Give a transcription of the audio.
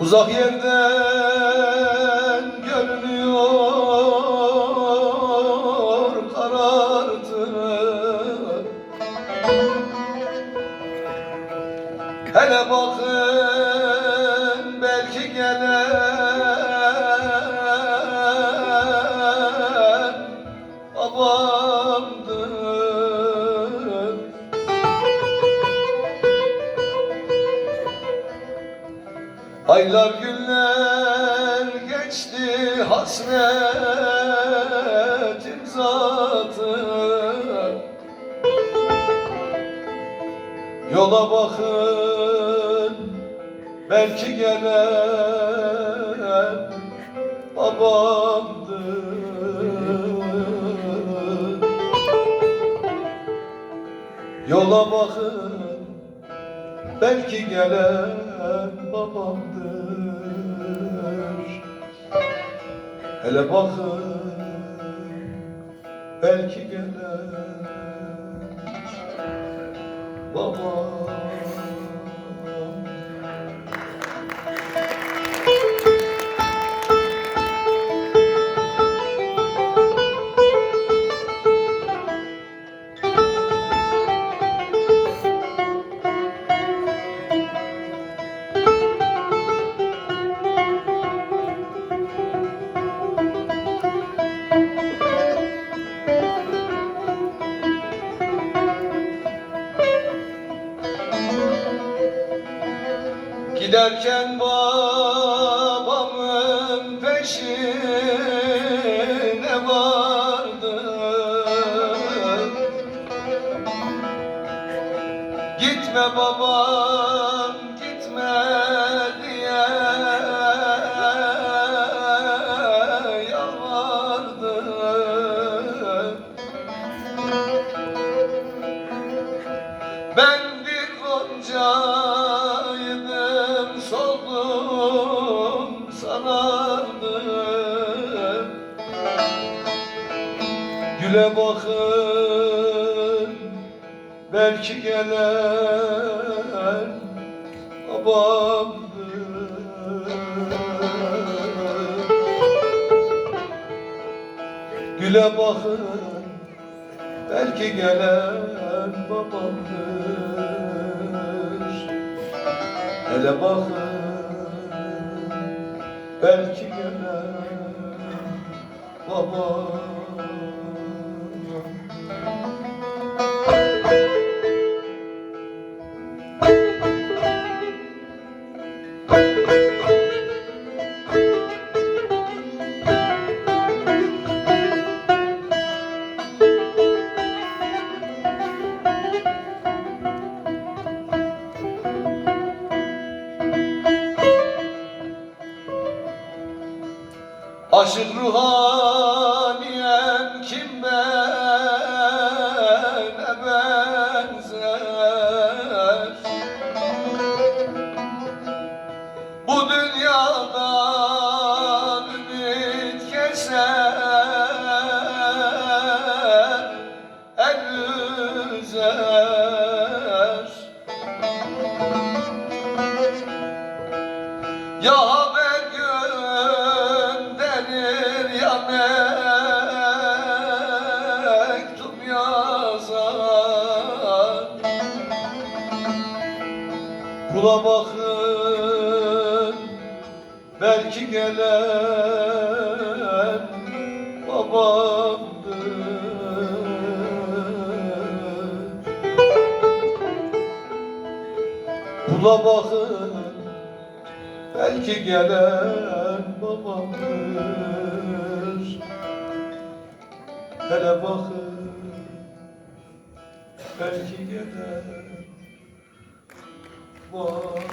Uzak yerden görünüyor karartı. Hele bakın Aylar günler geçti hasretim zatı. Yola bakın belki gelen babamdır. Yola bakın belki gelen babamdır. Hele bakın belki gelen babam Giderken babamın peşine vardı. Gitme babam gitme diye yalvardı. Ben bir goncaydım Güle bakın belki gelen babamdır. Güle bakın belki gelen babamdır. Hele bakın belki gelen babam Aşık ruhaniyem kim üzer Ya haber gönderir ya mektup yazar Kula bakın belki gelen babamdır. Kula bakın belki gelen babamdır. Hele bakın belki gelen babamdır